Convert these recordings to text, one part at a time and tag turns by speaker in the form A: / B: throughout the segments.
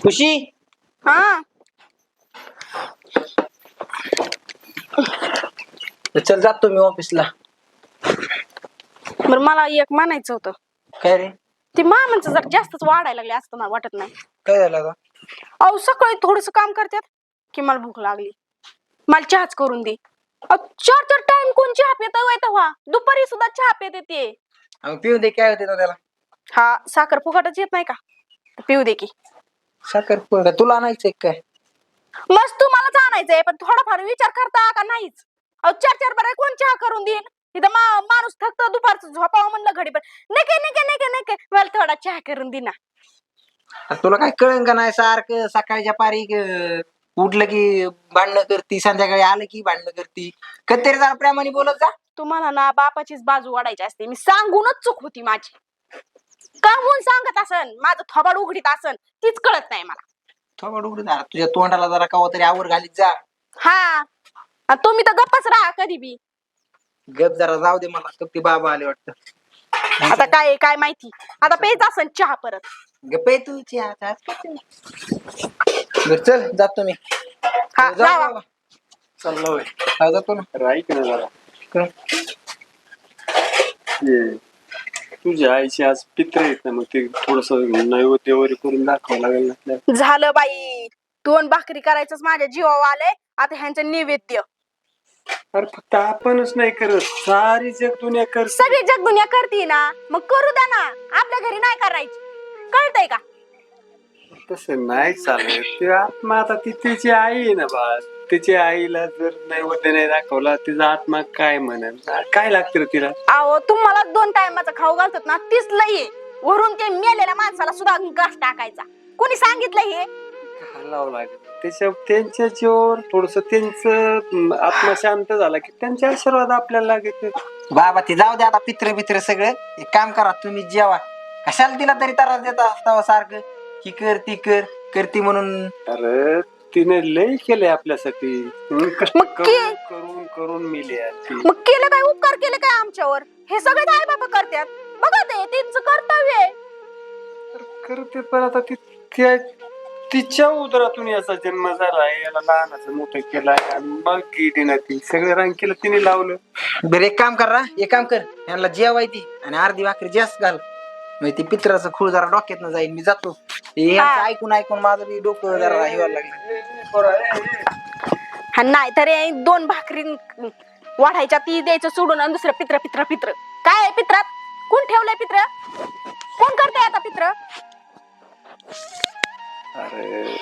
A: खुशी?
B: हा.
A: चल जातो मी ऑफिसला.
B: बरं मला एक म्हणायचं होतं.
A: काय रे?
B: ते मामांचं जर जास्तच वाढायला लागले असं मला वाटत नाही?
A: काय झालं आता?
B: अहो सकाळी थोडस काम करतात की मला भूक लागली. मला चहाच करून दे. अहो, चार चार टाइम कोण चहा पित तेव्हा? दुपारी सुद्धा चहा पित येते
A: अहो, पिऊ दे काय होते त्याला?
B: हा साखर फुकटच येत नाही का? तर पिऊ दे की.
A: साखर पोळ का तुला आणायचंय काय?
B: मस्त तुम्हालाच आणायचंय पण थोडाफार विचार करता का नाहीच? अहो चार चार बरं कोण चहा करून देईन? इथं मा- माणूस थकतो दुपारचं झोपावं म्हणलं घडी पण नके नके नके नके. मला थोडा चहा करून दे ना.
A: अरे तुला काय कळन का नाही सारखं सकाळच्या पारी अं, उठलं की भांडणं करती संध्याकाळी आलं की भांडणं करती? कधीतरी जरा प्रेमाने बोलत जा.
B: तुम्हाला ना बापाचीच बाजू वाढायची असते. मी सांगूनच चूक होती माझी. का म्हणून सांगत असन माझं थोबाड उघडीत असन तीच कळत नाही मला.
A: थोडं उघडून जा तुझ्या तोंडाला जरा कवा तरी आवर घालीत जा.
B: हा. आणि तुम्ही तर गप्पच राहा कधी बी.
A: गप जरा जाऊ दे मला तर ते बाबा आले वाटतं.
B: आता काय आहे, काय माहिती. आता पेच असन चहा परत.
A: गप आहे तू चहा. बरं चल जातो मी.
B: हा जावा.
A: बाबा.
C: चाललं होय
A: हा, जातो ना.
C: अरे ऐक ना जरा तुझ्या आईची आज पित्र येत ना मग ते थोडस नैवेद्य वगैरे करून दाखवावं लागेल ना आपल्याला.
B: झालं बाई. दोन भाकरी करायचंच माझ्या जीवावर आलंय. आता ह्यांचं नैवेद्य.
C: अरे फक्त आपणच नाही करत. सारी जग दुनिया कर
B: सगळी जग दुनिया करते ना. मग करू द्या ना. आपल्या घरी नाही करायची. कळतंय का?
C: तसं नाही चालत. ते आत्मा आता ती तिची आई आहे ना बा. तिच्या आईला जर नैवेद्य नाही दाखवला तिचा आत्मा काय म्हणेल? काय लागतं रे तिला?
B: अहो तुम्हाला दोन टायमाचा खाऊ घालतात ना तीच लई आहे. वरून ते मेलेल्या माणसाला सुद्धा घास टाकायचा. कोणी सांगितलं हे?
C: घालावं लागेल. त्याच्या त्यांच्या जीवावर थोडस त्यांचं आत्मा शांत झाला की त्यांचे आशीर्वाद आपल्याला लागत
A: बाबा ते जाऊ दे आता पित्र बित्र सगळं. एक काम करा तुम्ही जेवा. कशाला तिला तरी त्रास देता असतावा सारखं? ही कर ती कर करती म्हणून.
C: अरे तिने लय केलंय आपल्यासाठी. कष्ट
B: मग
C: करून
B: के-
C: करून करून मिली ती
B: मग केलं काय? उपकार केले काय आमच्यावर? हे सगळे आई बाबा करतात बघा ते त्यांचं कर्तव्य आहे.
C: करते पण आता ती त्या तिच्या उदरातून याचा जन्म झाला याला लहानाचं मोठं केलाय आणि मग गेली ना ती. सगळं रांग केलं तिने लावलं.
A: बरं एक काम कर रा. एक काम कर. यांना जेवाय ती आणि अर्धी भाकरी जास्त घाल. म्हणजे ती पित्राचं खूळ जरा डोक्यात जाईल मी जातो. हे यांचं. ऐकून ऐकून माझं बी डोकं जरा हे व्हायला लागलं.
B: हा नाही तर हे दोन भाकरी वाढायच्या ती द्यायचं सोडून आणि दुसरं पित्र पित्र पित्र. काय आहे पित्रात? कोण ठेवलंय पित्र? कोण करताय आता पित्र?
C: अरे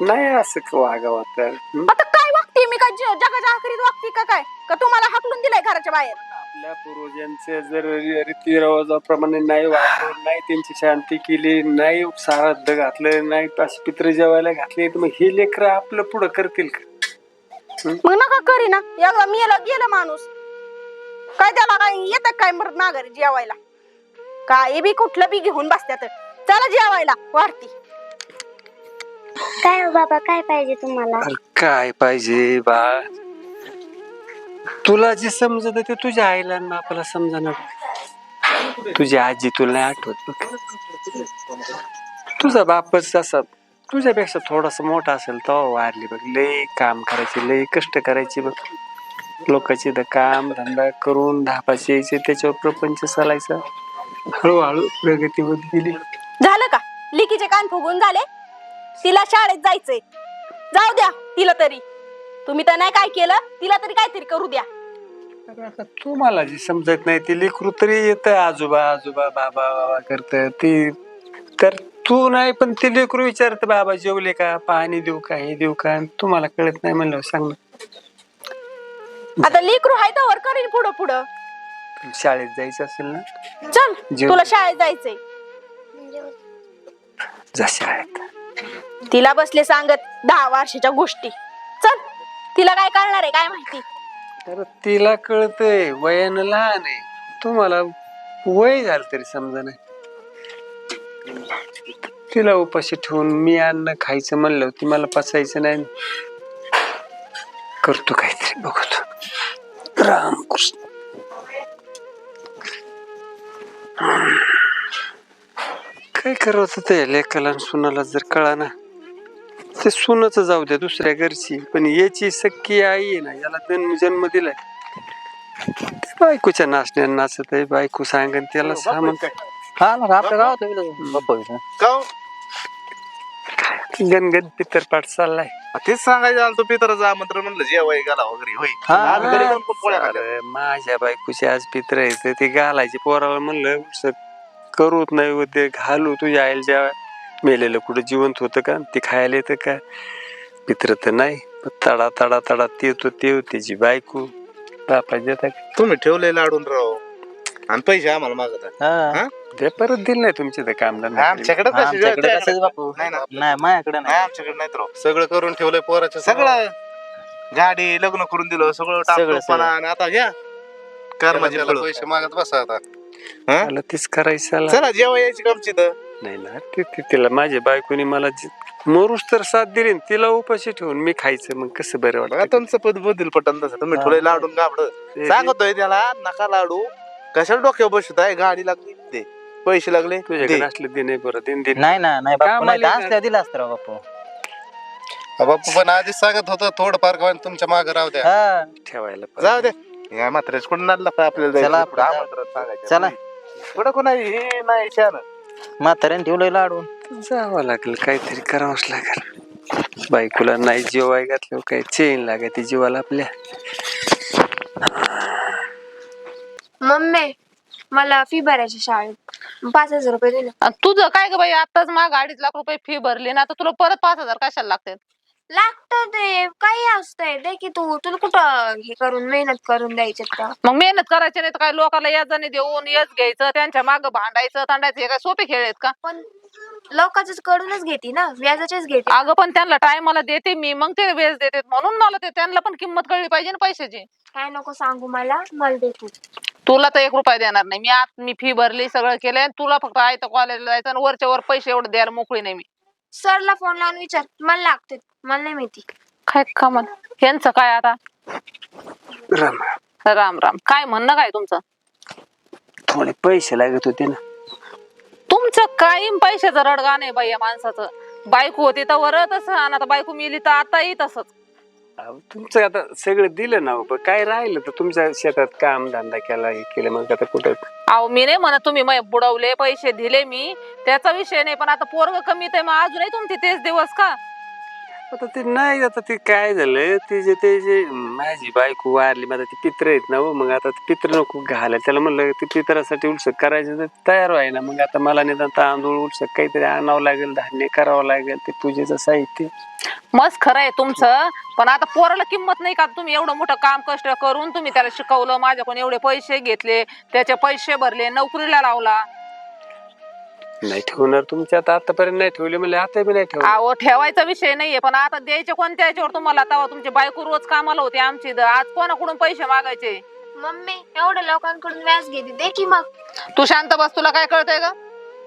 C: नाही असं वागावं तर?
B: आता काय वागते मी? काय ज- जगाच्या आखरीत वागते का काय? का तुम्हाला हाकलून दिलंय घराच्या बाहेर?
C: आपल्या पूर्वजांचे जर रीतिरिवाजाप्रमाणे नाही वागलं नाही त्यांची शांती केली नाही साराद्ध घातलं नाही अशी पित्र जेवायला घातले तर मग हे लेकर आपलं पुढं करतील का?
B: मग नका करी ना. एकदा मेला गेलं माणूस. काय त्याला काय येत काय मरत नागरी जेवायला? काय बी कुठलं बी घेऊन बसत्यात. चला जेवायला वाढती.
D: काय हो बाबा काय पाहिजे तुम्हाला?
C: अरे काय पाहिजे बा? तुला जे समजत ते तुझ्या आईला आणि बापाला समजणार. तुझी आजी तुला नाही आठवत बघ. तुझा बापच असा तुझ्यापेक्षा थोडासा मोठा असेल तो वारली बघ. लय काम करायचे लय कष्ट करायचे बघ. लोकांचे द काम धंदा करून धापाचे यायचे त्याच्यावर प्रपंच चालायचा. हळूहळू प्रगती होत गेली.
B: झालं का? लिकीचे कान फुगून झाले? तिला शाळेत जायचंय. जाऊ द्या तिला तरी. तुम्ही तर नाही काय केलं तिला तरी काहीतरी करू द्या.
C: तर आता तुम्हाला जे समजत नाही ते लेकरू तरी येत आजोबा आजोबा बाबा बाबा करत ते तर तू नाही पण ते लेकरू विचारत बाबा जेवले का? पाणी देऊ का? हे देऊ का? आणि तुम्हाला कळत नाही म्हणलं सांग ना.
B: आता लेकरू हाय तर करीन पुढं पुढं.
C: शाळेत जायचं असेल ना?
B: चल
C: जेव.
B: तुला शाळेत जायचंय.
C: जा शाळेत.
B: तिला बसले सांगत दहा वर्षाच्या गोष्टी. तिला काय कळणार आहे काय माहिती?
C: तर तिला कळतंय वयानं लहान आहे. तुम्हाला वय झालं तरी समजा नाही. तिला उपाशी ठेवून मी अन्न खायचं म्हणलं ती मला पसायचं नाही. करतो काहीतरी बघतो रामकृष्ण काय करत ते लेखला सुनाला जर कळा ना ते सुनच जाऊ द्या दुसऱ्या घरची. पण याची सख्खी आई आहे ना याला जन्म जन्म दिलाय. बायकोच्या नाचण्या नाचत आहे बायको सांगन त्याला सामान
E: हा ना आपल्या गावात
F: का
C: गणगण पितरपाठ चाललाय.
F: तेच सांगायचं आलं तो पितराचं आमंत्रण म्हणलं जेवाय गेला वगैरे होय.
E: हा.
F: आम्ही घरी जाऊन पण पोळ्या खाल्ल्या.
C: अरे, माझ्या बायकोची आज पित्र आहे ते घालायचे पोराला म्हणलं "सर, करूच नाही व ते घालू तुझ्या आईला जेव्हा मेलेलं कुठं जिवंत होतं का? ते खायला येतं का? पित्र तर नाही तडा तडा तडा ते तो ते त्याची बायको. बापा देता
F: तुम्ही ठेवले लाडून राव. आणि पैसे आम्हाला मागत आहे.
C: ते परत दिलं नाही तुमच्या ते काम
F: आमच्याकडे
E: आमच्याकडे बापू.
F: नाही ना.
E: नाही माझ्याकडे
F: नाही. आमच्याकडे राव. सगळं करून ठेवलंय पोराचं सगळं. गाडी लग्न करून दिलं सगळं
E: सगळं,
F: टाकलं आणि आता घ्या. कर्माचे फळ
G: पैसे मागत बसा आता.
C: मला तीच करायचं
F: चला. जेव्हा यायची कमची तर.
C: नाही ना ते ते- तिला माझ्या बायकोनी मला जी- मरूस तर साथ दिली न, तिला उपाशी ठेवून मी खायचं मग कसं बरं
F: बघा
C: वाटतं
F: तुमचं पद बदल पटन तसं. तुम्ही ठेवलंय लाडून गाबड
C: ते-
F: सांगतोय त्याला नका लाडू. कशाला डोक्यावर बसत आहे? गाडी लागली दे. पैसे लागले
C: तुझ्याकडे
F: दे.
C: असले दिन बरं दिन दिन
E: नाही ना नाही
C: कामाला
E: असल्या दिला असतं राव बापू.
G: हा बाप्पा पण आधीच सांगत होतं थोडं फार का होईना तुमच्या मागे राहू द्या.
E: हा.
C: ठेवायला
F: जाऊ. दे. या म्हाताऱ्याच कोण नादला का आपल्याला
E: चला
F: जायचं?
E: आपण
F: पुढं.
E: जाऊ.
F: आमंत्रण सांगायचं.
E: चला.
F: पुढं कोण आहे? हे नाही शान.
E: म्हाताऱ्याने ठेवलंय लाडून
C: जावं लागेल काहीतरी करावंच लागेल. बायकोला नाही जेवाय घातलं काही चेन लागायची जीवाला आपल्या.
H: मम्मी मला फी भरायची शाळेत. पाच हजार रुपये दिले.
I: आणि तुझं काय ग बाई आताच अडीच लाख रुपये फी भरली ना आता तुला परत पाच हजार कशाला लागतात?
H: लागतं ते. काही असतंय. दे की तू. तुला कुठं हे करून मेहनत करून द्यायचे का
I: मग मेहनत करायची नाही तर काय? लोकांना याजाने देऊन यच घ्यायचं त्यांच्या माग भांडायचं तांडायचं. हे काय सोपे खेळ आहेत का?
H: पण लोकांच कडूनच घेते ना. व्याजाचेच घेते.
I: अगं पण त्यांना टायमाला देते मी. मग ते वेळ देते म्हणून मला ते त्यांना पण किंमत कळली पाहिजे ना पैशाची.
H: काय नको सांगू मला. मला दे तू.
I: तुला तर एक रुपया देणार नाही. मी आत मी फी भरली सगळं केलंय. तुला फक्त आयतं कॉलेजला जायचं आणि वरच्या वर पैसे एवढे द्यायला मोकळी नाही मी.
H: सरला फोन लावून विचार. मला लागते मला नाही माहिती.
I: काय कमाल? यांचं काय आता?
C: राम.
I: राम राम. काय म्हणणं काय तुमचं?
C: थोडे पैसे लागत होते ना.
I: तुमचं कायम पैशाचं रडगा नाही बाई या माणसाचं. बायको होती तर वर तसं आणि आता बायको मिली तर आताही तसंच.
C: अहो, तुमचं आता सगळं दिलं ना हो, पण काय राहिलं तर तुमच्या शेतात काम धंदा केला हे केलं मग आता कुठं
I: अहो मी नाही म्हणत तुम्ही मग बुडवले पैसे दिले मी. त्याचा विषय नाही पण आता पोरग कमी तर मग अजूनही तुमचे तेच दिवस का?
C: आता ते नाही आता ते काय झालं? ते जे ते जे माझी बायको वारली माझा ते पित्र आहेत ना हो, मग आता ते पित्र नको घालायला. त्याला म्हणलं ते पित्रासाठी उलसक करायचं तर तयार व्हाय ना मग आता मला निदान तांदूळ उलसक काहीतरी आणावं लागेल धान्य करावं लागेल ते पूजेचं साहित्य.
I: मस्त खरं आहे तुमचं पण आता पोराला किंमत नाही का? तुम्ही एवढं मोठं काम कष्ट करून तुम्ही त्याला शिकवलं माझ्याकडून एवढे पैसे घेतले त्याचे पैसे भरले नोकरीला लावला.
C: नाही ठेवणार तुमच्या आता आतापर्यंत नाही ठेवले म्हणजे आता बी नाही ठेवलं.
I: अहो ठेवायचा विषय नाहीये पण आता द्यायचे कोणत्या याच्यावर तुम्हाला? तेव्हा तुमची बायको रोज कामाला होती आमची. आज कोणाकडून पैसे मागायचे?
H: मम्मी एवढ्या लोकांकडून व्याज घेते दे की मग.
I: तू शांत बस तुला काय कळतंय का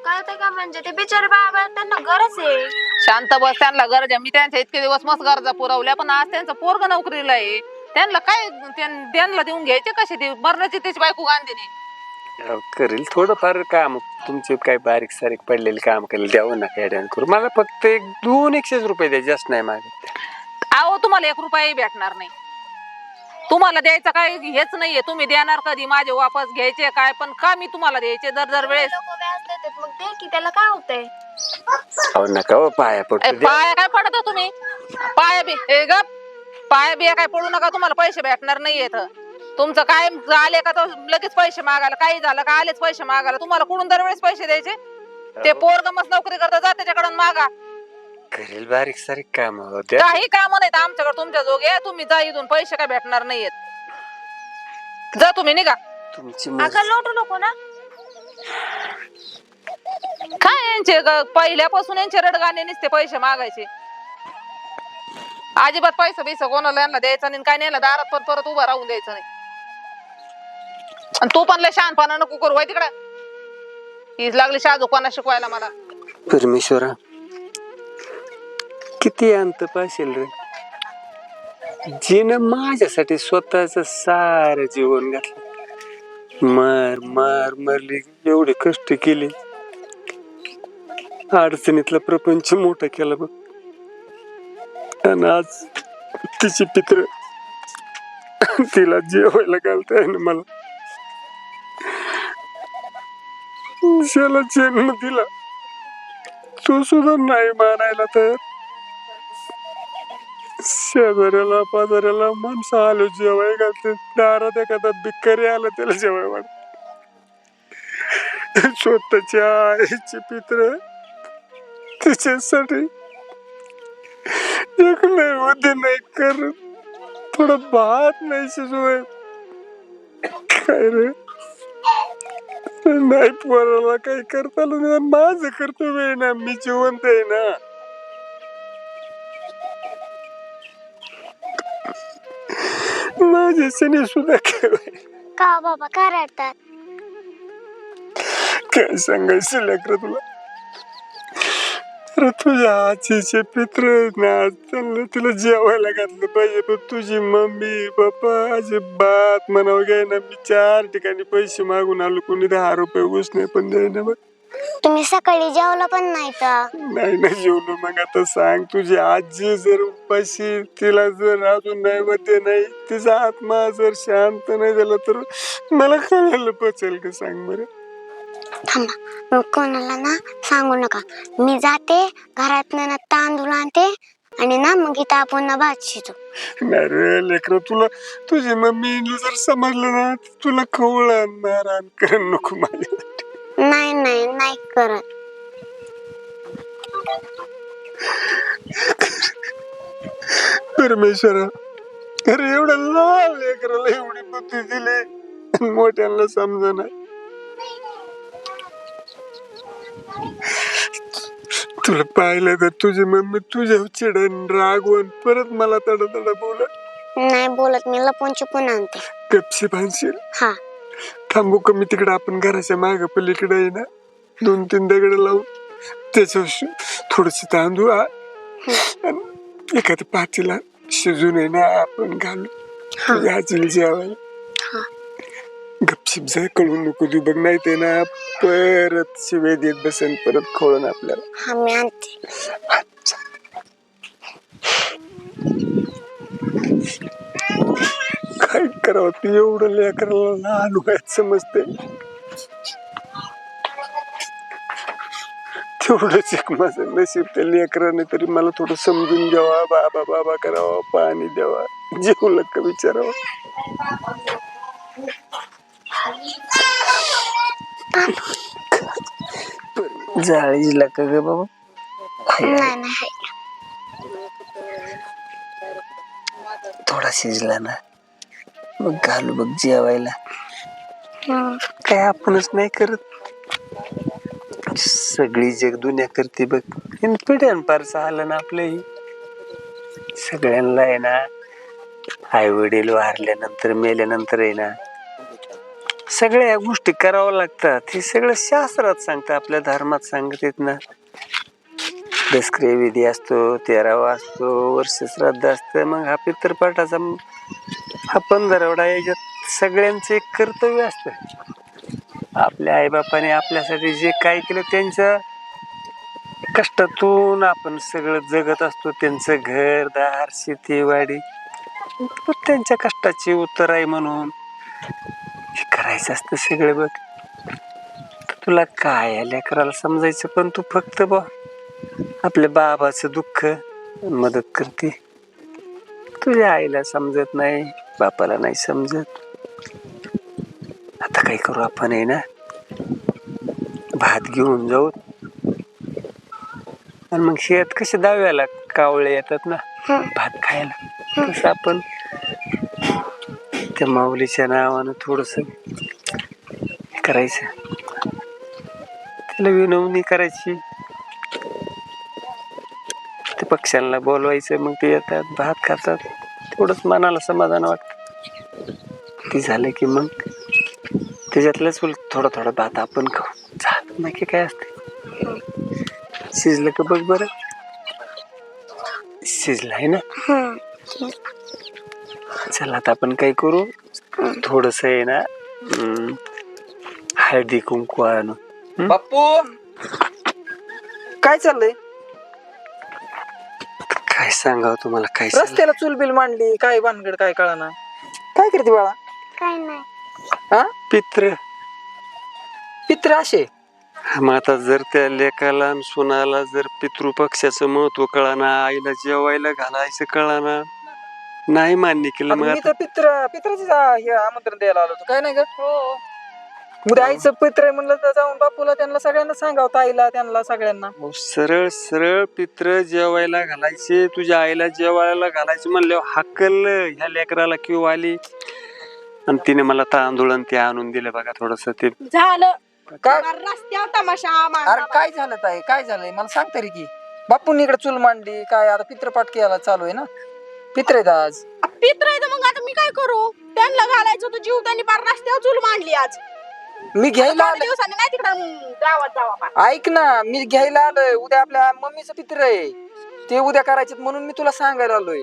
H: कळतंय का म्हणजे? ते बिचारे बाबा त्यांना गरज आहे.
I: शांत बस त्यांना गरज आहे. मी त्यांच्या इतके दिवस मस्त गरजा पुरवल्या पण आज त्यांचं पोरग नोकरीला आहे. त्यांना काय त्यां- त्यांना देऊन घ्यायचे कसे? ते मरणाची त्याची बायको गांधीने.
C: अहो, करेल. थोडंफार काम तुमचे काय बारीक सारीक पडलेले काम केलं द्यावं नका ऍडन करू. मला फक्त एक दोन एकशेच रुपये द्या जास्त नाही मागत.
I: अहो तुम्हाला एक रुपयाही भेटणार नाही. तुम्हाला द्यायचं काय हेच नाहीये. तुम्ही देणार कधी? माझे वापस घ्यायचे काय? पण का मी तुम्हाला द्यायचे दर दर वेळेस?
H: लोक व्याज देतात मग दे की त्याला काय होतंय?
C: अहो नका हो पाया
I: ए,
C: पडतो द्या.
I: पाया काय पडत हो तुम्ही? पाया बी ए ग पाया बिया काय पडू नका तुम्हाला पैसे भेटणार नाही येत तुमचं काय आले का तर लगेच पैसे मागायला? काही झालं का आलेच पैसे मागायला? तुम्हाला कुठून दरवेळेस पैसे द्यायचे? ते पोरग मस्त नोकरी करता जा त्याच्याकडून मागा.
C: करेल बारीक सारीक काम हो द्या
I: काही काम नाहीत आमच्याकडे तुमच्या जोगे. तुम्ही जा इथून पैसे काय भेटणार नाहीयेत? जा तुम्ही निघा.
C: तुमची
H: अगं
C: मर्जी.
H: लोटू नको ना.
I: काय यांचे ग- पहिल्यापासून यांचे रडगाणे नुसते पैसे मागायचे? अजिबात पैसा बिसा कोणाला यांना द्यायचा नाही काय नाही दारात पण परत उभा राहून द्यायचं नाही. आणि तू पण लय शहाणपणा नको करू होय तिकडं. हीच लागली शाजूपणा शिकवायला मला.
C: परमेश्वरा किती अंत पाशील रे. जिनं माझ्यासाठी स्वतःच सारं जीवन घातलं. मर मर मरली एवढे कष्ट केले. अडचणीतला प्रपंच मोठा केला बघ. आणि आज तिची पित्र तिला जेवायला घालताय ना मला त्याला जन्म दिला? तो सुद्धा नाही मानायला तर शेजाऱ्याला पाजाऱ्याला माणसं आलो जेवाय घालते दारात एखादा भिकारी आला त्याला जेवाय वाट स्वतःच्या आईचे पित्र त्याच्यासाठी एक नाही होते नाही कर थोडं भात नाही शिजवाय काय रे? नाही पोराला काही करता आलं नाही. माझं कर्तव्य आहे ना मी जिवंत आहे ना. माझ्या शनी सुद्धा काय
D: का बाबा? का रडतात?
C: काय सांगायचं लेकर तुला? अरे तुझ्या आजीचे पित्र त्यांना तुला जेवायला घातलं पाहिजे. पण तुझी मम्मी पप्पा अजिबात म्हणावं घ्याय ना. मी चार ठिकाणी पैसे मागून आलो. कोणी दहा रुपये ऊस नाही पण द्याय ना बघ
D: तुम्ही सकाळी जेवला पण नाही तर?
C: नाही ना जेवलो. मग आता सांग तुझी आजी जर उपाशी तिला जर अजून नाही होते नाही तिचा आत्मा जर शांत नाही झाला तर मला कळायला पचेल का? सांग बरं.
D: थांबा. मग कोणाला ना सांगू नका. मी जाते घरात ना तांदूळ आणते आणि ना मग इथं आपण ना भात शिजू.
C: नाही रे लेकर तुला तुझी मम्मी जर समजलं ना तुला खवळ मारहाण कर नको माझ्या
D: नाही नाही नाही करत.
C: परमेश्वरा अरे एवढं लहान लेकराला एवढी बुद्धी दिली. आणि मोठ्यांना समजा तुला पाहिलं तर तुझी मम्मी तुझ्या चिडण रागवून परत मला तडा तडा बोला
D: नाही बोलत मी लपून चुपून आणते.
C: गपशी भानशील
D: हा.
C: थांबू का मी तिकडे? आपण घराच्या माग पलीकडे आहे ना? दोन तीन दगड लावून. त्याच्या थोडस तांदूळ आ- आणि एखाद्या पातीला शिजून आहे ना आपण घालू. तुझ्या आजीला जेवायला. गपशिप जाय कळून नको तू बघ नाही ते ना परत शिवे देत बसेन परत खोळून आपल्याला.
D: हा मी आणते.
C: काय करावं ते एवढं लेकराला लहान वयात समजते तेवढंच एक माझं नशीब त्या लेकराने तरी मला थोडं समजून घ्यावा. बाबा बाबा करावा पाणी द्यावा जेवलं का विचारावं?
A: जाळीला का ग बाबा.
D: नाही नाही हाय.
A: थोडा शिजला ना. मग घालू बघ जेवायला.
C: काय आपणच नाही करत. सगळी जग दुनिया करते बघ. पिढ्यान पारचं आलं ना आपलंही. सगळ्यांना आहे ना आई वडील वारल्यानंतर मेल्यानंतर आहे ना सगळ्या गोष्टी कराव्या लागतात. हे सगळं शास्त्रात सांगतं आपल्या धर्मात सांगतात ना. दसक्रिय विधी असतो तेरावा असतो वर्ष श्राद्ध असतं मग हा पितरपाठाचा हा पंधरवडा याच्यात सगळ्यांचं एक कर्तव्य असतं. आपल्या आईबापाने आपल्यासाठी जे काय केलं त्यांच्या कष्टातून आपण सगळं जगत असतो. त्यांचं घर दार शेतीवाडी त्यांच्या कष्टाची उत्तर आहे म्हणून करायचं असतं सगळं बघ. तर तुला काय या लेकराला समजायचं पण तू फक्त बा आपल्या बाबाचं दुःख मदत करते. तुझ्या आईला समजत नाही बापाला नाही समजत. आता काय करू आपण आहे ना? भात घेऊन जाऊ. आणि मग शेत कसे दहाव्याला कावळे येतात ना? भात खायला. तसं आपण त्या माऊलीच्या नावानं थोडंसं करायचं. त्याला विनवणी करायची. ते पक्ष्यांना बोलवायचं मग ते येतात भात खातात. तेवढंच मनाला समाधान वाटतं. ते झालं की मग त्याच्यातलंच उलट थोडा थोडा भात आपण खाऊ. झालं नक्की काय असते शिजलं का बघ बरं? शिजलं आहे ना? चला आता आपण काय करू? थोडस आहे ना हळदी कुंकू आणू.
A: बाप्पू! काय चाललंय?
C: काय सांगावं तुम्हाला काय?
A: रस्त्याला चुलबिल मांडली काय भानगड काय कळाना. काय करते बाळा?
D: काय नाही.
A: हा?
C: पित्र.
A: पित्र असे?
C: मग आता जर त्या आणि सुनाला जर पितृपक्षाचं महत्त्व कळाना आईला जेवायला घालायचं कळाना नाही मान्य केलं मग
A: मी
C: आता.
A: तर पित्र पित्राचे हे आमंत्रण द्यायला आलो होतो. काय नाही ग? उद्या आईचं पित्र आहे म्हणलं तर जाऊन बापूला त्यांना सगळ्यांना सांगावं ताईला त्यांना सगळ्यांना.
C: सरळ सरळ पित्र जेवायला घालायचे तुझ्या आईला जेवायला घालायचं म्हणल्यावर हाकल ह्या लेकराला क्यू आली? आणि तिने मला तांदूळ आणि ते आणून दिलं बघा थोडस ते.
B: झालं.
A: काय
B: रस्त्यावर तमाशा
A: अरे काय झालं ताई? काय झालंय? मला सांग तरी की. बापूंनी इकडे चूल मांडली काय आता पित्रपाठ केला चालू आहे ना? पित्र आहेत आज.
B: पित्र आहे तर मग आता मी काय करू? त्यांना घालायचं होतं जीव त्यांनी फार रस्त्यावर चूल मांडली आज.
A: मी घ्यायला
B: थोड्या
A: आलोय.
B: दिवसांनी नाही तिकडं गावात जावा पा
A: ऐक ना मी घ्यायला आलोय. उद्या आपल्या मम्मीचं पित्र आहे. ते उद्या करायचे म्हणून मी तुला सांगायला आलोय.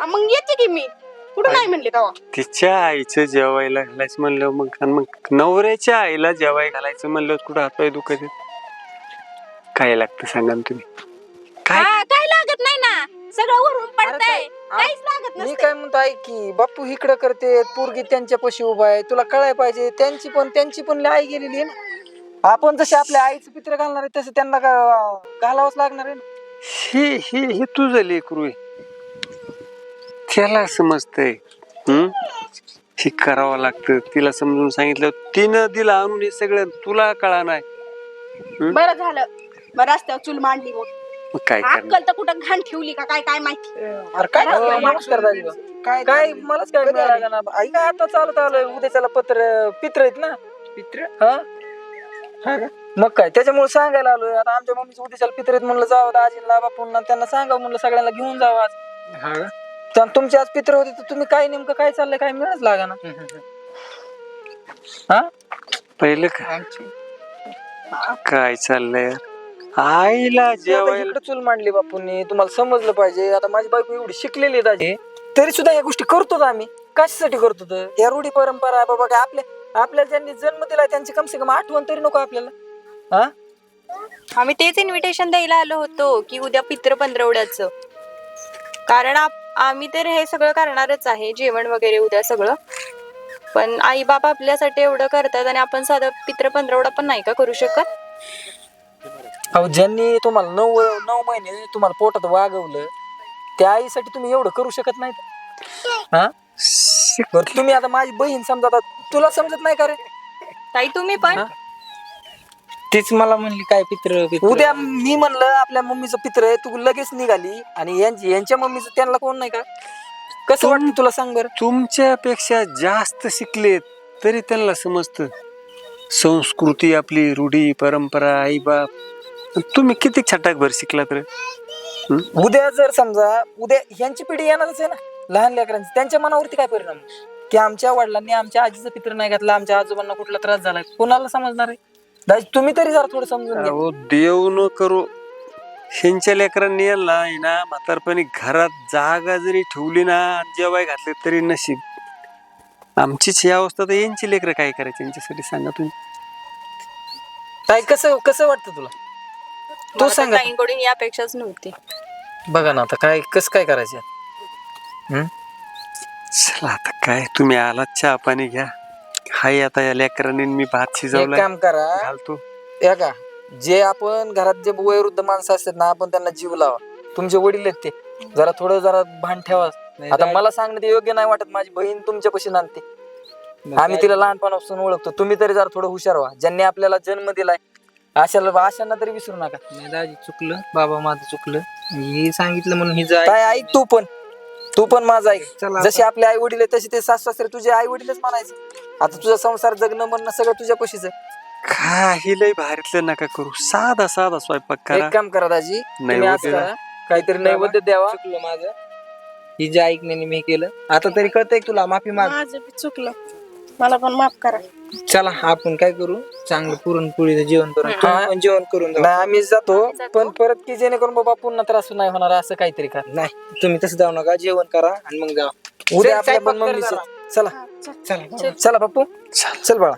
B: मग येते की मी? कुठं नाही म्हणले तेव्हा?
C: तिच्या आईचं जेवायला घालायचं म्हणलं मग आणि मग नवऱ्याच्या आईला जेवाय घालायचं म्हणलं कुठं हातपाय दुखत आहेत? काय लागतं सांगा ना तुम्ही? काय?
B: हा, सगळं वरून पडतंय. काहीच लागत
A: मी
B: नसतं
A: काय म्हणतो ऐक की बापू इकडं करते पोरगी त्यांच्या पशी उभा आहे तुला कळाय पाहिजे त्यांची पण त्यांची पण आई गेलेली आहे ना. आपण जसे आपल्या आईचं पित्र घालणार आहे तसं त्यांना का- घालावंच लागणार आहे ना.
C: हे हे हे तुझं लेकरू आहे. त्याला समजतंय हम्म हे करावं लागतं. तिला समजून सांगितलं तिनं दिला आणून हे सगळं तुला कळा नाही.
B: बरं झालं. बरं रस्त्यावर चूल मांडली मग.
C: मग काय करणार?
B: अक्कल तर कुठं घाण ठेवली का? काय काय माहिती?
A: अरे काय
B: हो,
A: करतोय? नमस्कार दादा काय काय मलाच काय मिळालं ना आई काय आता चालत आलोय उद्याच्याला पत्र पित्र आहेत ना. पित्र? हा? हा का? मग काय? त्याच्यामुळे सांगायला आलोय. आता आमच्या मम्मीचं उद्याच्याला पित्र आहेत म्हणलं जावं आजीला बापूंना त्यांना सांगावं म्हणलं सगळ्यांना घेऊन जावं आज. तर तुमचे आज पित्र होते तर तुम्ही काय नेमकं काय चाललंय काय मिळत लागा ना हा?
C: पहिलं का? काय चाललंय? आईला जेवायला
A: इकडे चूल मांडली बापूंनी तुम्हाला समजलं पाहिजे. आता माझी बायको एवढी शिकलेली आहे दाजी. तरी सुद्धा या गोष्टी करतो आम्ही. कशासाठी करतो तर? या रूढी परंपरा आहे बाबा काय आपल्या आपल्याला ज्यांनी जन्म दिला त्यांची कमसे कम आठवण तरी नको आपल्याला. हा?
J: आम्ही तेच इन्व्हिटेशन द्यायला आलो होतो की उद्या पित्र पंधरवड्याचं. कारण आम्ही तर हे सगळं करणारच आहे जेवण वगैरे उद्या सगळं. पण आई बाप आपल्यासाठी एवढं करतात आणि आपण साधं पित्र पंधरवडा पण नाही का करू शकत?
A: अहो ज्यांनी तुम्हाला नऊ नऊ महिने तुम्हाला पोटात वागवलं त्या आईसाठी तुम्ही एवढं करू शकत नाही हा? बरं तुम्ही आता माझी बहीण समजा आता तुला समजत नाही का रे?
J: ताई तुम्ही पण?
A: हा?
K: तीच मला म्हणली काय पित्र पित्र?
A: उद्या मी म्हणलं आपल्या मम्मीचं पित्र आहे तू लगेच निघाली आणि यांची यांच्या मम्मीचं त्यांना कोण नाही का? कसं वाटतं तुला सांग बरं?
C: तुमच्यापेक्षा जास्त शिकलेत तरी त्यांना समजतं. संस्कृती आपली रूढी परंपरा आई बाप तुम्ही किती छटाकभर शिकला तर
A: उद्या जर समजा उद्या ह्यांची पिढी येणारच आहे ना लहान लेकरांची. त्यांच्या मनावरती काय परिणाम की आमच्या वडिलांनी आमच्या आजीचं पित्र नाही घातलं आमच्या आजोबांना कुठला त्रास झालाय? कोणाला समजणार आहे? दाजी, तुम्ही तरी जरा थोडं समजून घ्या.
C: अहो देव न करू. ह्यांच्या लेकरांनी याला आहे ना म्हातारपणी घरात जागा जरी ठेवली ना आणि जेवाय घातले तरी नशीब. आमचीच ही अवस्था तर यांची लेकरं काय करायची? यांच्यासाठी सांगा तुम्ही.
A: ताई कसं कसं वाटतं तुला? तू
J: मला तर
A: सांग. आता.
J: ताईंकडून ही अपेक्षाच नव्हती.
A: बघा ना आता काय कसं काय करायचं?
C: चला आता काय तुम्ही आलात चहा पाणी घ्या. हाय आता या लेकरांनी मी भात
A: एक
C: शिजवलाय
A: काम करा.
C: घालतो
A: या का जे आपण घरात जे वयोवृद्ध माणसं असतात ना आपण त्यांना जीव लावा. तुमचे वडील आहेत ते. जरा थोडं जरा भान ठेवा. आता मला सांगणं ते योग्य नाही वाटत माझी बहीण तुमच्यापाशी नांदते. आम्ही तिला लहानपणापासून ओळखतो. तुम्ही तरी जरा थोडं हुशार व्हा. ज्यांनी आपल्याला जन्म दिलाय अशाला अशांना तरी विसरू नका.
K: नाही दाजी चुकलं. बाबा माझं चुकलं. ही सांगितलं म्हणून ही जाय
A: काय ऐक तू पण. तू पण माझं ऐक.
K: चला
A: जसे आपले आई वडील तसे ते सासू सासरे तुझे आई वडीलच म्हणायचे. आता तुझा संसार जगणं म्हणणं सगळं तुझ्यापाशीच आहे.
C: काही लय भारीतलं नका करू. साधा साधा स्वयंपाक करा.
A: एक काम करा दाजी. तुम्ही
C: नैवेद्य
A: असं करा. काहीतरी नैवेद्य द्यावा.
K: चुकलं माझं. ही जे ऐकण्याने मी केलं. आता तरी कळतंय का तुला? माफी माग.
B: माझं बी चुकलं. मला पण माफ करा.
K: चला आपण काय करू? चांगलं पुरणपोळीचं जेवण करू तुम्ही पण जेवण करून.
A: नाही आम्ही जातो. पण परत की जेणेकरून बाबा पुन्हा त्रास नाही होणार असं काहीतरी करा.
K: नाही तुम्ही तसं जाऊ नका जेवण करा आणि मग जा
A: उद्या
K: चल,
A: आपल्या पण मम्मीचे.
K: जरा.
A: चला.
K: चला.
A: चला बापू. चल बाळा.